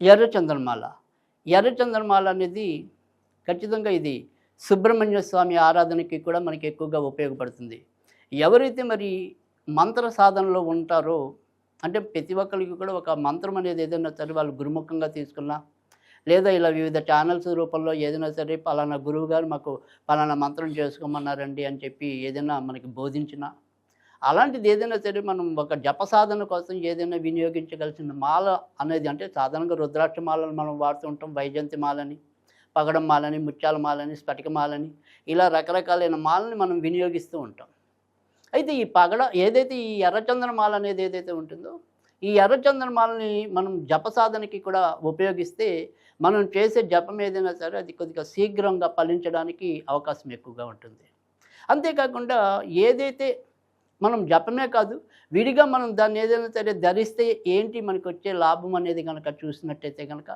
ఎర్ర చంద్రమాల. ఎర్ర చంద్రమాల అనేది ఖచ్చితంగా ఇది సుబ్రహ్మణ్య స్వామి ఆరాధనకి కూడా మనకి ఎక్కువగా ఉపయోగపడుతుంది. ఎవరైతే మరి మంత్ర సాధనలో ఉంటారో అంటే ప్రతి ఒక్కరికి కూడా ఒక మంత్రం అనేది ఏదైనా సరే వాళ్ళు గురుముఖంగా తీసుకున్నా లేదా ఇలా వివిధ ఛానల్స్ రూపంలో ఏదైనా సరే పలానా గురువు గారు మాకు పలానా మంత్రం చేసుకోమన్నారండి అని చెప్పి ఏదైనా మనకి బోధించినా అలాంటిది ఏదైనా సరే మనం ఒక జప సాధన కోసం ఏదైనా వినియోగించగలిసిన మాల అనేది అంటే సాధారణంగా రుద్రాక్ష మాలను మనం వాడుతూ ఉంటాం మాలని పగడం మాలని ముత్యాల మాలని స్ఫటిక మాలని ఇలా రకరకాలైన మాలని మనం వినియోగిస్తూ ఉంటాం. అయితే ఈ పగడ ఏదైతే ఈ ఎర్రచందన మాల అనేది ఏదైతే ఉంటుందో ఈ ఎర్రచందన మాలని మనం జప సాధనకి కూడా ఉపయోగిస్తే మనం చేసే జపం ఏదైనా సరే అది కొద్దిగా శీఘ్రంగా ఫలించడానికి అవకాశం ఎక్కువగా ఉంటుంది. అంతేకాకుండా ఏదైతే మనం జపమే కాదు విడిగా మనం దాన్ని ఏదైనా సరే ధరిస్తే ఏంటి మనకు వచ్చే లాభం అనేది కనుక చూసినట్టయితే కనుక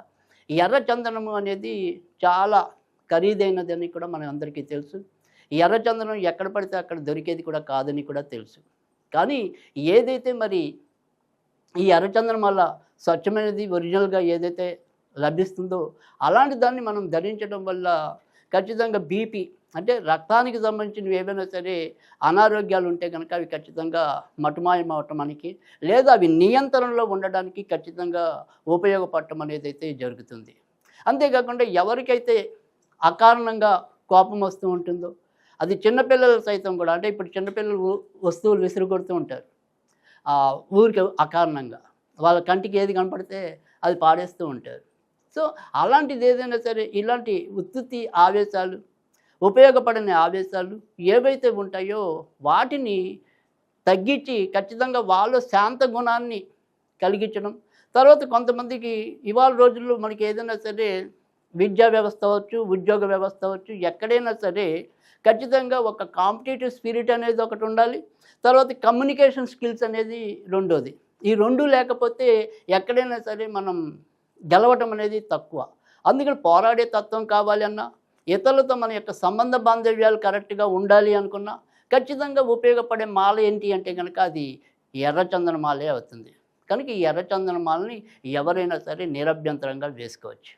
ఎర్ర చందనము అనేది చాలా ఖరీదైనదని కూడా మన అందరికీ తెలుసు. ఈ ఎర్ర చందనం ఎక్కడ పడితే అక్కడ దొరికేది కూడా కాదని కూడా తెలుసు. కానీ ఏదైతే మరి ఈ ఎర్రచందనం వల్ల స్వచ్ఛమైనది ఒరిజినల్గా ఏదైతే లభిస్తుందో అలాంటి దాన్ని మనం ధరించడం వల్ల ఖచ్చితంగా బీపీ అంటే రక్తానికి సంబంధించినవి ఏవైనా సరే అనారోగ్యాలు ఉంటే కనుక అవి ఖచ్చితంగా మటుమాయం అవటం లేదా అవి నియంత్రణలో ఉండడానికి ఖచ్చితంగా ఉపయోగపడటం అనేది అయితే జరుగుతుంది. అంతేకాకుండా ఎవరికైతే అకారణంగా కోపం వస్తూ ఉంటుందో అది చిన్నపిల్లలు సైతం కూడా అంటే ఇప్పుడు చిన్నపిల్లలు వస్తువులు విసిరు కొడుతూ ఉంటారు. ఆ, ఊరికి అకారణంగా. వాళ్ళ కంటికి ఏది కనపడితే అది పాడేస్తూ ఉంటారు. సో అలాంటిది ఏదైనా సరే ఇలాంటి ఉత్తుత్తి ఆవేశాలు ఉపయోగపడని ఆవేశాలు ఏవైతే ఉంటాయో వాటిని తగ్గించి ఖచ్చితంగా వాళ్ళు శాంత గుణాన్ని కలిగించడం. తర్వాత కొంతమందికి ఇవాళ రోజుల్లో మనకి ఏదైనా సరే విద్యా వ్యవస్థ అవచ్చు ఉద్యోగ వ్యవస్థ అవచ్చు ఎక్కడైనా సరే ఖచ్చితంగా ఒక కాంపిటేటివ్ స్పిరిట్ అనేది ఒకటి ఉండాలి. తర్వాత కమ్యూనికేషన్ స్కిల్స్ అనేది రెండోది. ఈ రెండు లేకపోతే ఎక్కడైనా సరే మనం గెలవటం అనేది తక్కువ. అందుకని పోరాడే తత్వం కావాలి అన్నా ఇతరులతో మన యొక్క సంబంధ బాంధవ్యాలు కరెక్ట్గా ఉండాలి అనుకున్నా ఖచ్చితంగా ఉపయోగపడే మాల ఏంటి అంటే కనుక అది ఎర్రచందన మాలే అవుతుంది. కనుక ఈ ఎర్రచందన మాలని ఎవరైనా సరే నిరభ్యంతరంగా వేసుకోవచ్చు.